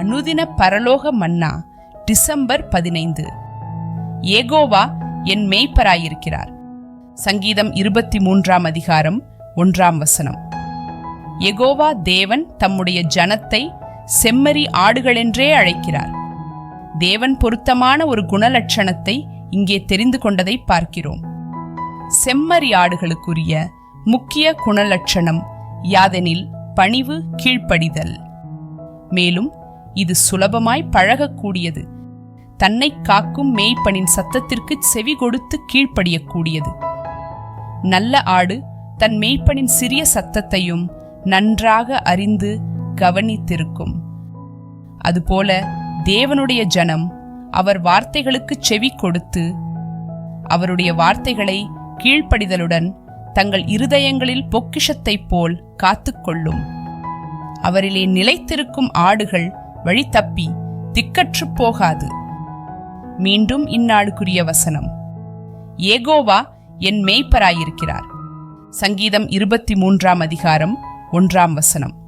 அனுதின பரலோக மன்னா டிசம்பர் பதினைந்து. ஏகோவா என் மேய்ப்பராயிருக்கிறார். சங்கீதம் இருபத்தி மூன்றாம் அதிகாரம் ஒன்றாம் வசனம். எகோவா தேவன் தம்முடைய ஜனத்தை செம்மறி ஆடுகளென்றே அழைக்கிறார். தேவன் பொருத்தமான ஒரு குணலட்சணத்தை இங்கே தெரிந்து கொண்டதை பார்க்கிறோம். செம்மறி ஆடுகளுக்குரிய முக்கிய குணலட்சணம் யாதெனில் பணிவு கீழ்ப்படிதல். மேலும் இது சுலபமாய் பழகக்கூடியது. தன்னை காக்கும் மேய்ப்பனின் சத்தத்திற்கு செவி கொடுத்து கீழ்ப்படியக்கூடியது. நல்ல ஆடு தன் மேய்ப்பனின் சிறிய சத்தத்தையும் நன்றாக அறிந்து கவனித்திருக்கும். அதுபோல தேவனுடைய ஜனம் அவர் வார்த்தைகளுக்கு செவி கொடுத்து அவருடைய வார்த்தைகளை கீழ்ப்படிதலுடன் தங்கள் இருதயங்களில் பொக்கிஷத்தைப் போல் காத்துக்கொள்ளும். அவரிலே நிலைத்திருக்கும் ஆடுகள் வழி தப்பி திக்கற்றுப் போகாது. மீண்டும் இந்நாளுக்குரிய வசனம். ஏகோவா என் மேய்ப்பராயிருக்கிறார். சங்கீதம் இருபத்தி மூன்றாம் அதிகாரம் ஒன்றாம் வசனம்.